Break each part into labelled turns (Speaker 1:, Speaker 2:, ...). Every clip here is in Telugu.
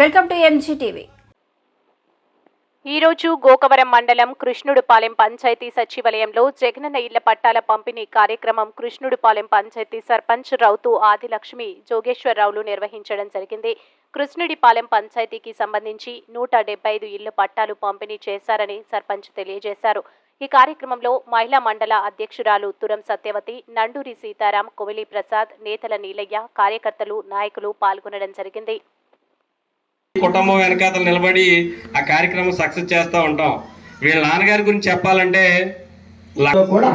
Speaker 1: వెల్కమ్ టు ఎంజీ టీవీ
Speaker 2: ఈరోజు గోకవరం మండలం కృష్ణుడుపాలెం పంచాయతీ సచివాలయంలో జగనన్న ఇళ్ళ పట్టాల పంపిణీ కార్యక్రమం కృష్ణుడుపాలెం పంచాయతీ సర్పంచ్ రౌతు ఆదిలక్ష్మి జోగేశ్వరరావులు నిర్వహించడం జరిగింది. కృష్ణుడిపాలెం పంచాయతీకి సంబంధించి నూట డెబ్బై ఐదు ఇళ్ళ పట్టాలు పంపిణీ చేశారని సర్పంచ్ తెలియజేశారు. ఈ కార్యక్రమంలో మహిళా మండల అధ్యక్షురాలు తురం సత్యవతి నండూరి సీతారాం కొవిలి ప్రసాద్ నేతల నీలయ్య కార్యకర్తలు నాయకులు పాల్గొనడం జరిగింది.
Speaker 3: కుటుంబం వెనకాతలు నిలబడి ఆ కార్యక్రమం సక్సెస్ చేస్తూ ఉంటాం. వీళ్ళ నాన్నగారి గురించి చెప్పాలంటే ల-
Speaker 4: లో కూడా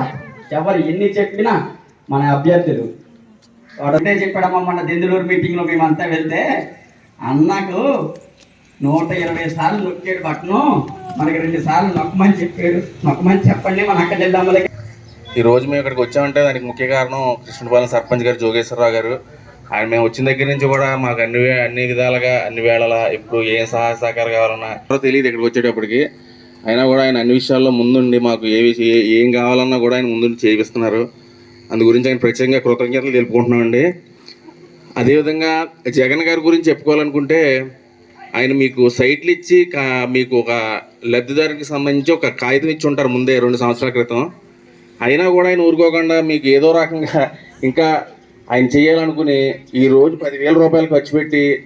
Speaker 4: ఎవరు ఎన్ని చెప్పినా మన అభ్యర్థులు. ఒకటే చెప్పాడమ్మా మన దెందులూరు మీటింగ్లో మేమంతా వెళ్తే అన్నకు నూట ఇరవై సార్లు నొక్కాడు బట్టను మనకి రెండు సార్లు నొక్కమని చెప్పాడు. నొక్కమని చెప్పండి మన అక్క జిల్లామలకి
Speaker 5: ఈ రోజు మేము ఇక్కడికి వచ్చామంటే దానికి ముఖ్య కారణం కృష్ణపాలెం సర్పంచ్ గారు జోగేశ్వరరావు గారు. ఆయన మేము వచ్చిన దగ్గర నుంచి కూడా మాకు అన్ని అన్ని విధాలుగా అన్ని వేళలా ఇప్పుడు ఏం సహాయ సహకారం కావాలన్నా తెలియదు ఇక్కడికి వచ్చేటప్పటికి. అయినా కూడా ఆయన అన్ని విషయాల్లో ముందుండి మాకు ఏ విషయం ఏం కావాలన్నా కూడా ఆయన ముందుండి చేయిస్తున్నారు అందు గురించి ఆయన ప్రత్యేకంగా కృతజ్ఞతలు తెలుపుకుంటున్నామండి. అదేవిధంగా జగన్ గారి గురించి చెప్పుకోవాలనుకుంటే ఆయన మీకు సైట్లు ఇచ్చి కా- మీకు ఒక లబ్ధిదారునికి సంబంధించి ఒక కాగితం ఇచ్చి ఉంటారు ముందే రెండు సంవత్సరాల క్రితం. అయినా కూడా ఆయన ఊరుకోకుండా మీకు ఏదో రకంగా ఇంకా ఆయన చేయాలనుకుని ఈ రోజు పదివేల రూపాయలు ఖర్చు పెట్టి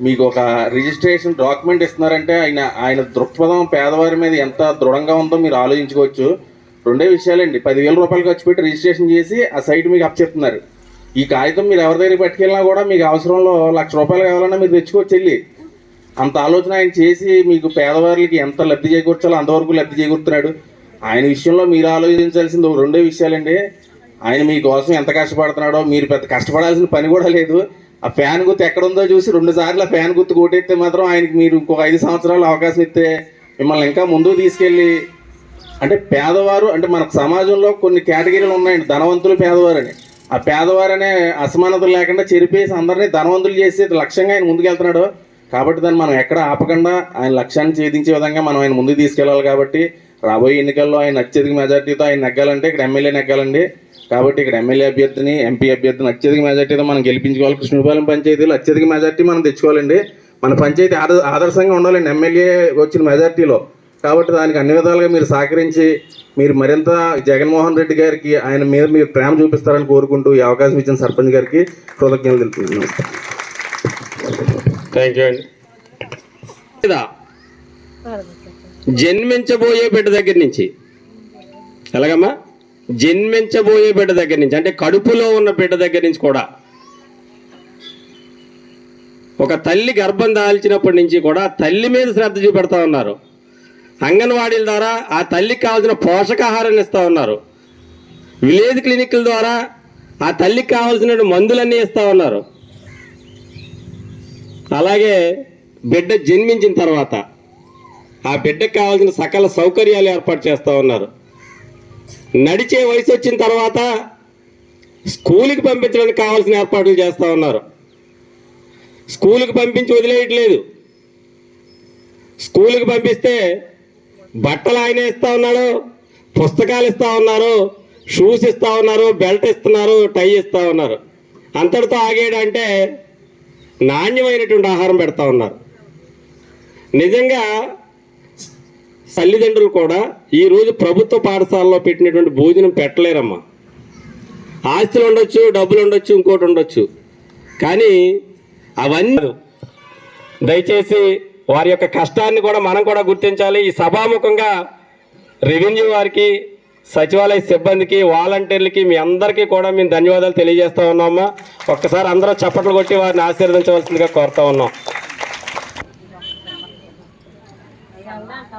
Speaker 5: మీకు ఒక రిజిస్ట్రేషన్ డాక్యుమెంట్ ఇస్తున్నారంటే ఆయన ఆయన దృక్పథం పేదవారి మీద ఎంత దృఢంగా ఉందో మీరు ఆలోచించుకోవచ్చు. రెండే విషయాలండి. పదివేల రూపాయలు ఖర్చు పెట్టి రిజిస్ట్రేషన్ చేసి ఆ సైట్ మీకు అప్పచెప్తున్నారు ఈ కాగితం మీరు ఎవరి దగ్గర పట్టుకెళ్ళినా కూడా మీకు అవసరంలో లక్ష రూపాయలు కావాలన్నా మీరు తెచ్చుకోవచ్చు వెళ్ళి. అంత ఆలోచన ఆయన చేసి మీకు పేదవారికి ఎంత లబ్ధి చేకూర్చాలో అంతవరకు లబ్ధి చేకూరుతున్నాడు. ఆయన విషయంలో మీరు ఆలోచించాల్సింది ఒక రెండే విషయాలండి. ఆయన మీకోసం ఎంత కష్టపడుతున్నాడో మీరు పెద్ద కష్టపడాల్సిన పని కూడా లేదు. ఆ ఫ్యాన్ గుర్తు ఎక్కడుందో చూసి రెండు సార్లు ఆ ఫ్యాన్ గుర్తు కొట్టేస్తే మాత్రం ఆయనకి మీరు ఇంకొక ఐదు సంవత్సరాలు అవకాశం ఇస్తే మిమ్మల్ని ఇంకా ముందుకు తీసుకెళ్ళి అంటే పేదవారు అంటే మన సమాజంలో కొన్ని కేటగిరీలు ఉన్నాయండి ధనవంతులు పేదవారు అని. ఆ పేదవారు అనే అసమానతలు లేకుండా చెరిపేసి అందరినీ ధనవంతులు చేసి లక్ష్యంగా ఆయన ముందుకెళ్తున్నాడు కాబట్టి దాన్ని మనం ఎక్కడ ఆపకుండా ఆయన లక్ష్యాన్ని ఛేదించే విధంగా మనం ఆయన ముందుకు తీసుకెళ్ళాలి కాబట్టి రాబోయే ఎన్నికల్లో ఆయన అత్యధిక మెజార్టీతో ఆయన నెగ్గాలంటే ఇక్కడ ఎమ్మెల్యే నెగ్గాలండి. కాబట్టి ఇక్కడ ఎమ్మెల్యే అభ్యర్థిని ఎంపీ అభ్యర్థిని అత్యధిక మెజార్టీతో మనం గెలిపించుకోవాలి. కృష్ణపాలెం పంచాయతీలో అత్యధిక మెజార్టీ మనం తెచ్చుకోవాలండి. మన పంచాయతీ ఆద ఆదర్శంగా ఉండాలండి ఎమ్మెల్యే వచ్చిన మెజార్టీలో కాబట్టి దానికి అన్ని విధాలుగా మీరు సహకరించి మీరు మరింత జగన్మోహన్ రెడ్డి గారికి ఆయన మీద మీరు ప్రేమ చూపిస్తారని కోరుకుంటూ ఈ అవకాశం ఇచ్చిన సర్పంచ్ గారికి కృతజ్ఞతలు తెలుపుతున్నాను.
Speaker 3: థ్యాంక్ యూ అండి.
Speaker 6: జన్మించబోయే బిడ్డ దగ్గర నుంచి. ఎలాగమ్మా? జన్మించబోయే బిడ్డ దగ్గర నుంచి అంటే కడుపులో ఉన్న బిడ్డ దగ్గర నుంచి కూడా ఒక తల్లి గర్భం దాల్చినప్పటి నుంచి కూడా తల్లి మీద శ్రద్ధ చూపెడతా ఉన్నారు. అంగన్వాడీల ద్వారా ఆ తల్లికి కావాల్సిన పోషకాహారాన్ని ఇస్తూ ఉన్నారు. విలేజ్ క్లినిక్ల ద్వారా ఆ తల్లికి కావాల్సిన మందులన్నీ ఇస్తూ ఉన్నారు. అలాగే బిడ్డ జన్మించిన తర్వాత ఆ బిడ్డకు కావాల్సిన సకల సౌకర్యాలు ఏర్పాటు చేస్తూ ఉన్నారు. నడిచే వయసు వచ్చిన తర్వాత స్కూల్కి పంపించడానికి కావాల్సిన ఏర్పాట్లు చేస్తూ ఉన్నారు. స్కూల్కి పంపించి వదిలేయట్లేదు. స్కూల్కి పంపిస్తే బట్టలు ఆయన ఇస్తూ ఉన్నాడు పుస్తకాలు ఇస్తూ ఉన్నారు షూస్ ఇస్తూ ఉన్నారు బెల్ట్ ఇస్తున్నారు టై ఇస్తూ ఉన్నారు. అంతటితో ఆగేడంటే నాణ్యమైనటువంటి ఆహారం పెడతా ఉన్నారు. నిజంగా తల్లిదండ్రులు కూడా ఈరోజు ప్రభుత్వ పాఠశాలలో పెట్టినటువంటి భోజనం పెట్టలేరమ్మా. ఆస్తులు ఉండొచ్చు డబ్బులు ఉండొచ్చు ఇంకోటి ఉండొచ్చు. కానీ అవన్నీ దయచేసి వారి యొక్క కష్టాన్ని కూడా మనం కూడా గుర్తించాలి. ఈ సభాముఖంగా రెవెన్యూ వారికి సచివాలయ సిబ్బందికి వాలంటీర్లకి మీ అందరికీ కూడా మేము ధన్యవాదాలు తెలియజేస్తా ఉన్నామా ఒక్కసారి అందరూ చప్పట్లు కొట్టి వారిని ఆశీర్వదించవలసిందిగా కోరుతా ఉన్నాం.